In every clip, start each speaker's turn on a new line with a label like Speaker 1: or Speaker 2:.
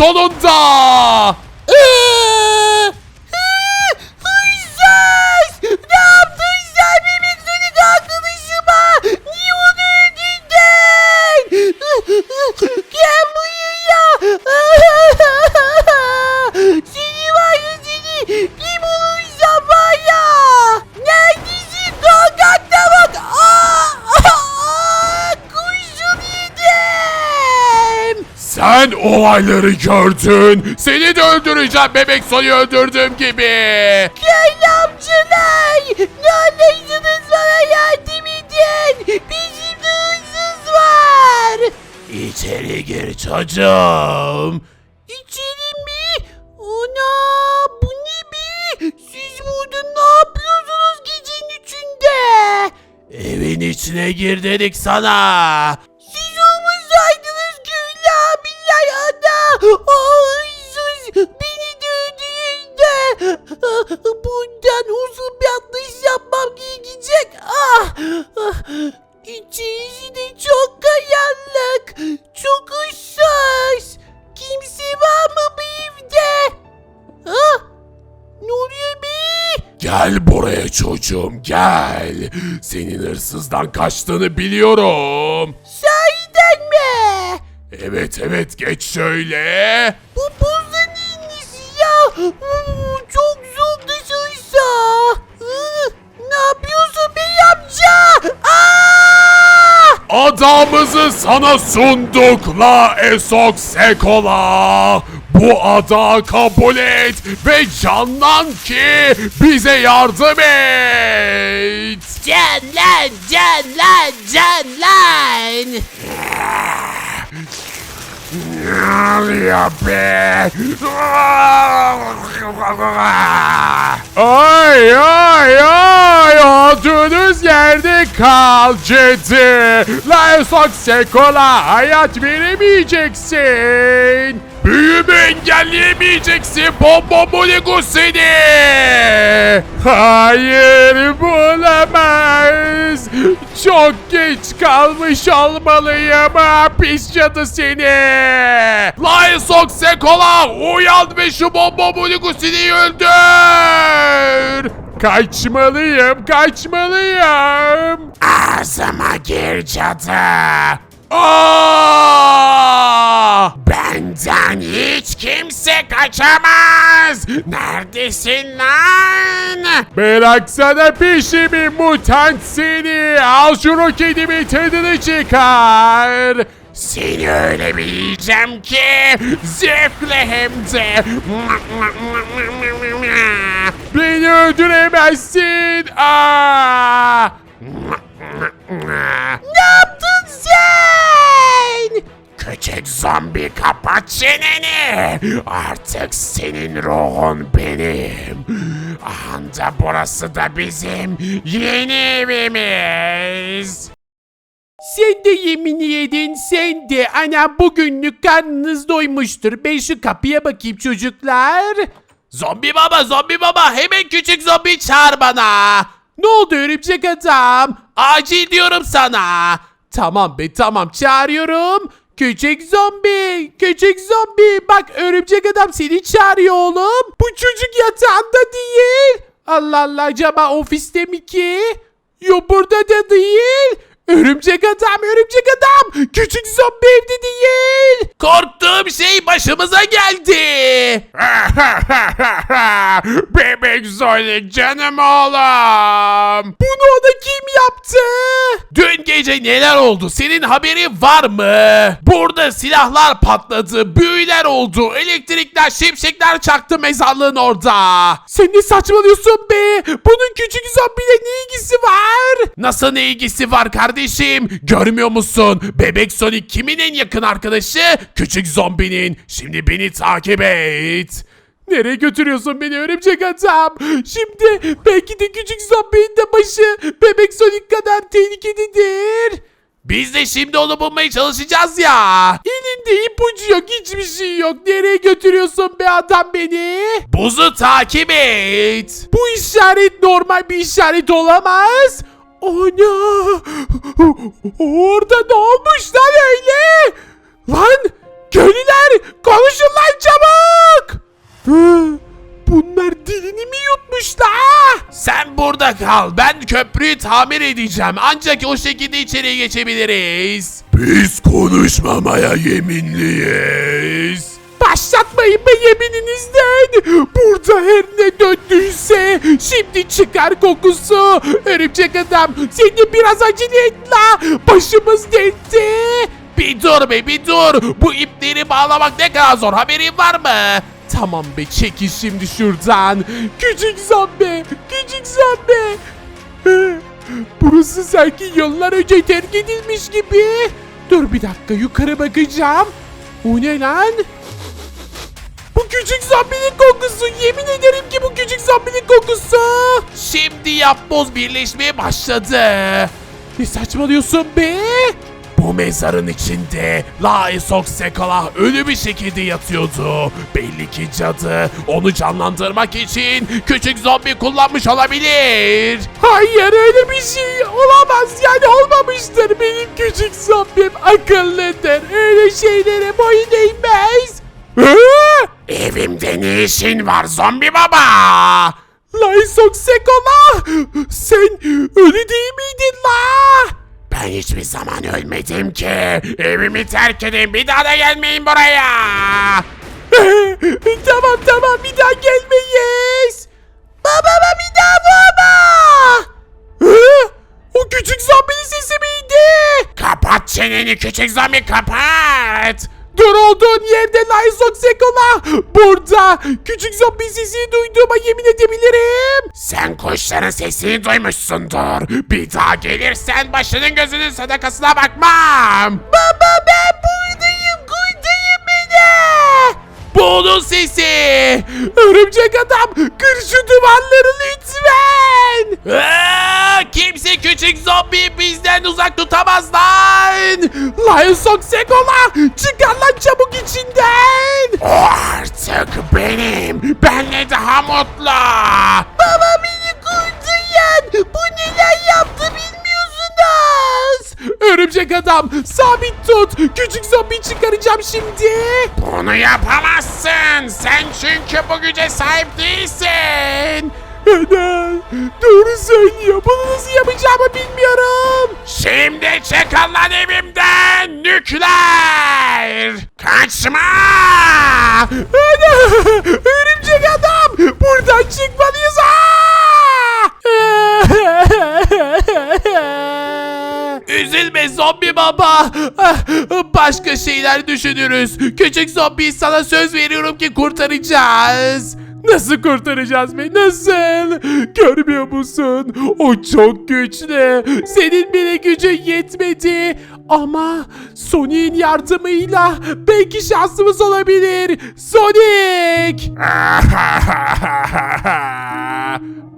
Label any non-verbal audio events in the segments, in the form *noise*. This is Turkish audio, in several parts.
Speaker 1: todo olayları gördün. Seni de öldüreceğim bebek Sony'i öldürdüğüm gibi.
Speaker 2: Köylü amcalar! Ne anlarsınız bana yardım edin! Bizim hırsız var!
Speaker 1: İçeri gir çocuğum.
Speaker 2: İçeri mi? Ana bu ne be? Siz burada ne yapıyorsunuz gecenin üçünde?
Speaker 1: Evin içine gir dedik sana.
Speaker 2: Bundan uzun bir atlayış yapmam gerekecek. Ah! ah. İçerisi de çok karanlık. Çok ıssız. Kimse var mı bu evde? Ah! Ne oluyor be?
Speaker 1: Gel buraya çocuğum gel. Senin hırsızdan kaçtığını biliyorum.
Speaker 2: Sahiden mi?
Speaker 1: Evet evet geç şöyle.
Speaker 2: Bu buzda neyiniz ya?
Speaker 1: Adamızı sana sunduk la Esok Sekola. Bu ada kabul et ve canlan ki bize yardım et.
Speaker 2: Can lan, can lan, can lan.
Speaker 1: Ne oluyor? Ay ay ay olduğunuz yerde kal Cedi. La Esok Sekola hayat veremeyeceksin. Büyümü engelleyemeyeceksin Bombomuligu seni. Hayır bulamaz. Çok geç kalmış olmalıyım pis cadı seni. Lysok Sekola uyan ve şu Bombomuligu seni öldür. Kaçmalıyım, kaçmalıyım. Ağzıma gir cadı. Aa! Benden hiç kimse kaçamaz. Neredesin lan? Bıraksana peşimi mutant seni. Al şu roketimin tadını çıkar. Seni öyle bir yiyeceğim ki zevkle hem de. Beni öldüremezsin. Aa! Küçük zombi kapat çeneni. Artık senin ruhun benim. Anda burası da bizim yeni evimiz.
Speaker 3: Sen de yemin yedin sen de. Ana bugünlük karnınız doymuştur. Ben şu kapıya bakayım çocuklar.
Speaker 1: Zombi baba zombi baba hemen küçük zombi çağır bana.
Speaker 3: Ne oldu örümcek adam?
Speaker 1: Acil diyorum sana.
Speaker 3: Tamam be tamam çağırıyorum. Küçük zombi, küçük zombi. Bak örümcek adam seni çağırıyor oğlum. Bu çocuk yatağında değil. Allah Allah acaba ofiste mi ki? Yok burada da değil. Örümcek adam, örümcek adam. Küçük zombi evde değil.
Speaker 1: Korktuğum şey başımıza geldi. *laughs* Bebek Sonic canım oğlum.
Speaker 3: Bunu ona kim yaptı?
Speaker 1: Dün gece neler oldu? Senin haberin var mı? Burada silahlar patladı, büyüler oldu, elektrikler, şimşekler çaktı mezarlığın orada.
Speaker 3: Sen ne saçmalıyorsun be? Bunun küçük zombiyle ne ilgisi var?
Speaker 1: Nasıl ne ilgisi var kardeşim? Görmüyor musun? Bebek Sonic kimin en yakın arkadaşı? Küçük zombinin. Şimdi beni takip et.
Speaker 3: Nereye götürüyorsun beni örümcek adam? Şimdi belki de küçük zombinin de başı bebek Sonic kadar tehlikededir.
Speaker 1: Biz de şimdi onu bulmaya çalışacağız ya.
Speaker 3: Elinde ipucu yok hiçbir şey yok. Nereye götürüyorsun be adam beni?
Speaker 1: Buzu takip et.
Speaker 3: Bu işaret normal bir işaret olamaz. Ana! Orada ne olmuş lan öyle? Lan Köylüler konuşun lan çabuk. Bunlar dilini mi yutmuşlar?
Speaker 1: Sen burada kal. Ben köprüyü tamir edeceğim. Ancak o şekilde içeriye geçebiliriz. Biz konuşmamaya yeminliyiz.
Speaker 3: Başlatmayın be yemininizden. Burada her ne döndüyse şimdi çıkar kokusu. Örümcek adam sen de biraz acele et la. Başımız dertte.
Speaker 1: Bir dur be bir dur. Bu ipleri bağlamak ne kadar zor haberin var mı?
Speaker 3: Tamam be çekil şimdi şuradan. Küçük zombi. Küçük zombi. Burası sanki yıllar önce terk edilmiş gibi. Dur bir dakika yukarı bakacağım. O ne lan? Bu küçük zombinin kokusu. Yemin ederim ki bu küçük zombinin kokusu.
Speaker 1: Şimdi yapboz birleşmeye başladı.
Speaker 3: Ne saçmalıyorsun be?
Speaker 1: Bu mezarın içinde La Esok Sekala ölü bir şekilde yatıyordu. Belli ki cadı onu canlandırmak için küçük zombi kullanmış olabilir.
Speaker 3: Hayır öyle bir şey olamaz yani olmamıştır benim küçük zombim akıllıdır öyle şeylere boyun eğmez. Hı?
Speaker 1: Evimde ne işin var zombi baba?
Speaker 3: Laysok Sekola sen ölü değil miydin la?
Speaker 1: Ben hiçbir zaman ölmedim ki. Evimi terk edin bir daha da gelmeyin buraya. *laughs*
Speaker 3: tamam tamam bir daha gelmeyiz. Babama bir daha vurma. O küçük zombinin sesi miydi?
Speaker 1: Kapat çeneni küçük zombi kapat.
Speaker 3: Dur olduğun yerde Laysok Sekola. Burada küçük zombi sesini duyduğuma yemin edebilirim.
Speaker 1: Sen kuşların sesini duymuşsundur. Bir daha gelirsen başının gözünün sadakasına bakmam.
Speaker 2: Baba ben buradayım kurtarın beni.
Speaker 1: Bu onun sesi.
Speaker 3: Örümcek adam kır şu duvarları lütfen.
Speaker 1: Aa, kimse küçük zombi bizden uzak tutamaz lan.
Speaker 3: Sekola çıkar lan çabuk içinden.
Speaker 1: O artık benim. Benle daha mutlu.
Speaker 2: Baba beni kurtarın. Bu neler yaptı bilmiyorsunuz.
Speaker 3: Örümcek adam sabit tut. Küçük zombi çıkaracağım şimdi.
Speaker 1: Bunu yapamazsın. Sen çünkü bu güce sahip değilsin.
Speaker 3: Ana doğru söylüyor. Bunu nasıl yapacağımı bilmiyorum.
Speaker 1: Şimdi çıkın lan evimden nükleer. Kaçma.
Speaker 3: Ana örümcek adam buradan çıkmalıyız.
Speaker 1: Üzülme zombi baba. Ah, Başka şeyler düşünürüz. Küçük zombi sana söz veriyorum ki kurtaracağız.
Speaker 3: Nasıl kurtaracağız be? Nasıl? Görmüyor musun? O çok güçlü. Senin bile gücün yetmedi. Ama Sonic'in yardımıyla belki şansımız olabilir. Sonic! *laughs*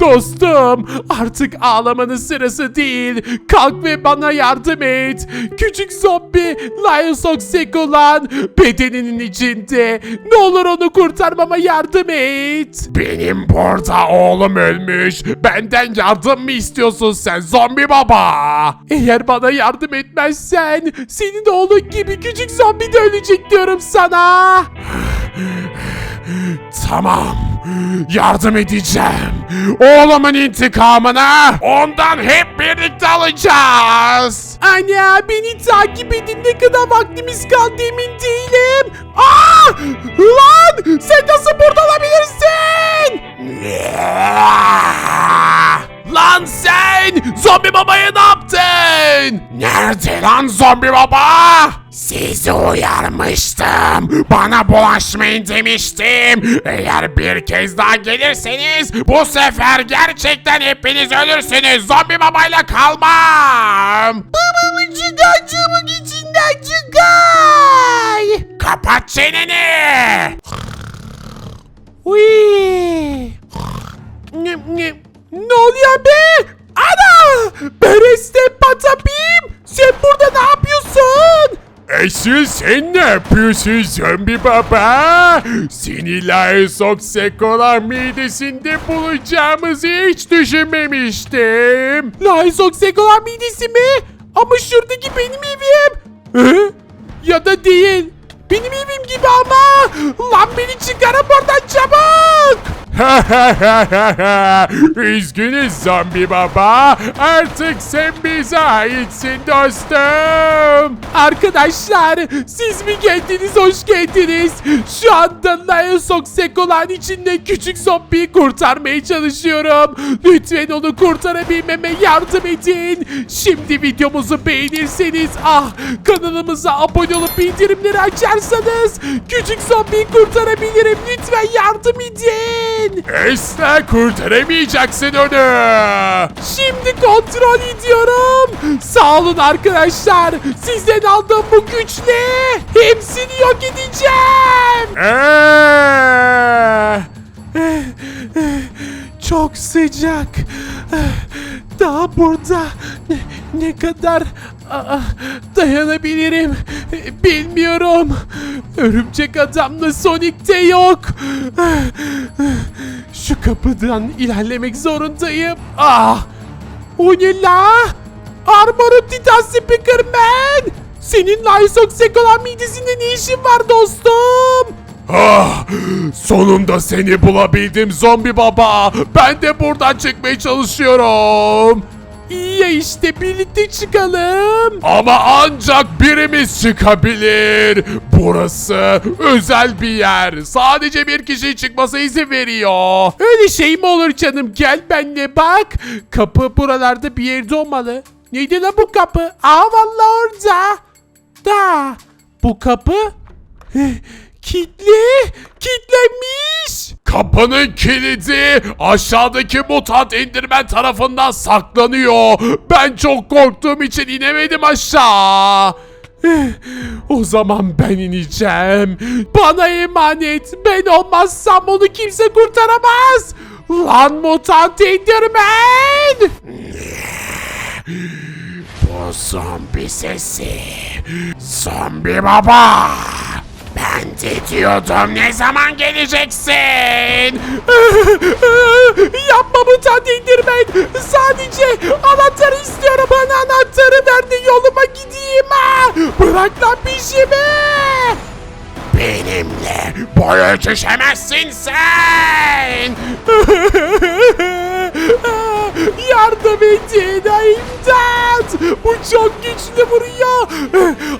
Speaker 3: Dostum artık ağlamanın sırası değil. Kalk ve bana yardım et. Küçük zombi Lionsok Sekulan bedeninin içinde. Ne olur onu kurtarmama yardım et.
Speaker 1: Benim burada oğlum ölmüş. Benden yardım mı istiyorsun sen zombi baba?
Speaker 3: Eğer bana yardım etmezsen senin oğlun gibi küçük zombi de ölecek diyorum sana.
Speaker 1: Tamam. Yardım edeceğim. Oğlumun intikamını ondan hep birlikte alacağız.
Speaker 3: Ana beni takip edin ne kadar vaktimiz kaldı emin değilim. Aa! Lan sen nasıl burada olabilirsin? *laughs*
Speaker 1: Lan sen zombi babaya ne yaptın? Nerede lan zombi baba? Sizi uyarmıştım. Bana bulaşmayın demiştim. Eğer bir kez daha gelirseniz bu sefer gerçekten hepiniz ölürsünüz. Zombi babayla kalmam.
Speaker 2: Babamı çıkar çabuk içinden çıkar.
Speaker 1: Kapat çeneni.
Speaker 3: Uy. Ne, oluyor be? Ana! Bereste patapim! Sen burada ne yapıyorsun?
Speaker 1: Asıl sen ne yapıyorsun zombi baba? Seni Laesok Sekolar midesinde bulacağımızı hiç düşünmemiştim.
Speaker 3: Laizok Sekolar midesi mi? Ama şuradaki benim evim. Hı? Ya da değil. Benim evim gibi ama. Lan beni çıkarın buradan çabuk. *laughs*
Speaker 1: Üzgünüz zombi baba. Artık sen bize aitsin dostum.
Speaker 3: Arkadaşlar siz mi geldiniz hoş geldiniz. Şu anda Lionsok Sekolan içinde küçük zombiyi kurtarmaya çalışıyorum. Lütfen onu kurtarabilmeme yardım edin. Şimdi videomuzu beğenirseniz ah kanalımıza abone olup bildirimleri açarsanız küçük zombiyi kurtarabilirim. Lütfen yardım edin.
Speaker 1: Asla kurtaramayacaksın onu.
Speaker 3: Şimdi kontrol ediyorum. Sağ olun arkadaşlar. Sizden aldığım bu güçle hepsini yok edeceğim.
Speaker 1: Ee,
Speaker 3: Çok sıcak. Daha burada ne, ne kadar aa, dayanabilirim bilmiyorum. Örümcek adamla Sonic'te yok. Şu kapıdan ilerlemek zorundayım. Ah! O ne la? Armorum Titan Speakerman! Senin Lysok Sekolan midesinde ne işin var dostum?
Speaker 1: Ah, sonunda seni bulabildim zombi baba. Ben de buradan çıkmaya çalışıyorum.
Speaker 3: İyi ya işte birlikte çıkalım.
Speaker 1: Ama ancak birimiz çıkabilir. Burası özel bir yer. Sadece bir kişi çıkmasa izin veriyor.
Speaker 3: Öyle şey mi olur canım gel benle bak. Kapı buralarda bir yerde olmalı. Neydi lan bu kapı? Aa vallahi orada. Da bu kapı kilitli. Kilitlenmiş.
Speaker 1: Kapının kilidi aşağıdaki mutant indirmen tarafından saklanıyor. Ben çok korktuğum için inemedim aşağı.
Speaker 3: Eh, O zaman ben ineceğim. Bana emanet. Ben olmazsam onu kimse kurtaramaz. Lan mutant indirmen.
Speaker 1: Bu zombi sesi. Zombi baba. Ben de diyordum ne zaman geleceksin? *laughs*
Speaker 3: Yapma mutant indirmen. Sadece anahtarı istiyorum. Bana anahtarı ver de yoluma gideyim ha. Bırak lan peşimi.
Speaker 1: Benimle boy ölçüşemezsin sen. *laughs*
Speaker 3: Yardım edin imdat. Bu çok güçlü vuruyor.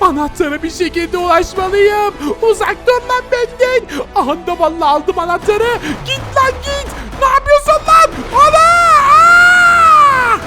Speaker 3: Anahtarı bir şekilde ulaşmalıyım. Uzak dur lan benden. Anda vallahi aldım anahtarı. Git lan git. Ne yapıyorsun lan? Ana! Aa!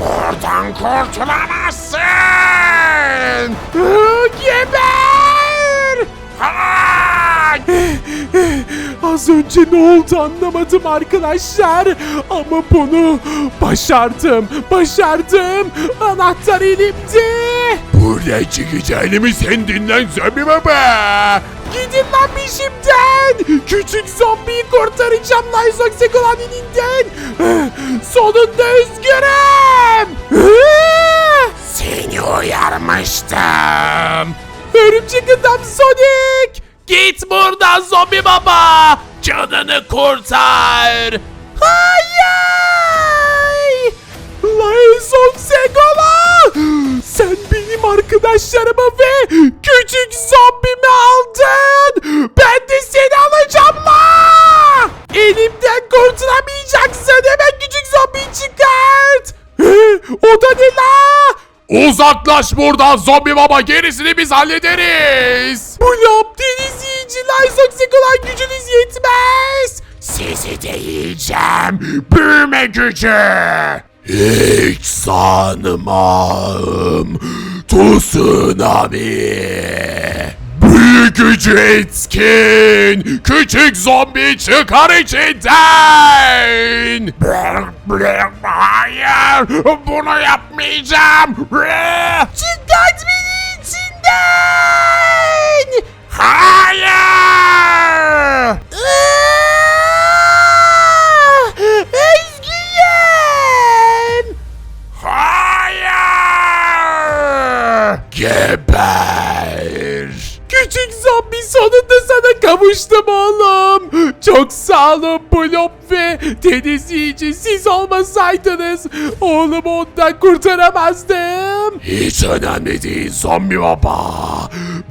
Speaker 1: Buradan kurtulamazsın.
Speaker 3: Geber!
Speaker 1: Hayır.
Speaker 3: Az önce ne oldu anlamadım arkadaşlar. Ama bunu başardım. Başardım. Anahtar elimde.
Speaker 1: Buraya çıkacağını sen dinlen zombi baba.
Speaker 3: Gidin lan peşimden. Küçük zombiyi kurtaracağım Lyzok Sekulan elinden. Sonunda özgürüm.
Speaker 1: Seni uyarmıştım.
Speaker 3: Örümcek adam Sonic.
Speaker 1: Git buradan zombi baba. Canını kurtar.
Speaker 3: Hayır! Lyzok Segola! Sen benim arkadaşlarımı ve küçük zombimi aldın! Ben de seni alacağım la! Elimden kurtulamayacaksın hemen küçük zombiyi çıkart! O da ne la?
Speaker 1: Uzaklaş buradan zombi baba gerisini biz hallederiz.
Speaker 3: Yiyici Lyzok Segola gücünüz yetmez!
Speaker 1: Sizi de. Büyüme gücü. Hiç sanmam. Tsunami. Büyük gücü etkin. Küçük zombi çıkar içinden. Hayır. Bunu yapmayacağım.
Speaker 3: Çıkart beni içinden!
Speaker 1: Hayır.
Speaker 3: Özgürüm!
Speaker 1: Hayır. Geber.
Speaker 3: Küçük zombi sonunda sana kavuştum oğlum. Çok sağ olun Blop ve temizleyici siz olmasaydınız oğlumu ondan kurtaramazdım.
Speaker 1: Hiç önemli değil zombi baba.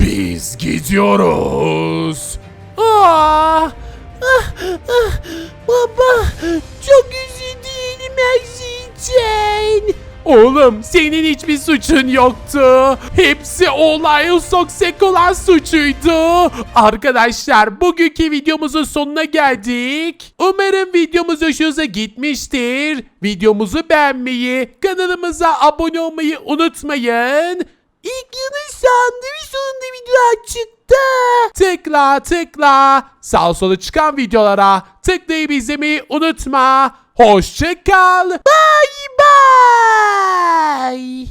Speaker 1: Biz gidiyoruz.
Speaker 3: Ah,
Speaker 2: Ah, ah, baba çok dilerim her şey için.
Speaker 3: Oğlum senin hiçbir suçun yoktu. Hepsi olay Soksek olan suçuydu. Arkadaşlar bugünkü videomuzun sonuna geldik. Umarım videomuz hoşunuza gitmiştir. Videomuzu beğenmeyi, kanalımıza abone olmayı unutmayın.
Speaker 2: Ekranın sağında ve sonunda video çıktı.
Speaker 3: Tıkla tıkla sağ sola çıkan videolara tıklayıp izlemeyi unutma. Hoşça kal.
Speaker 2: Bye Bye!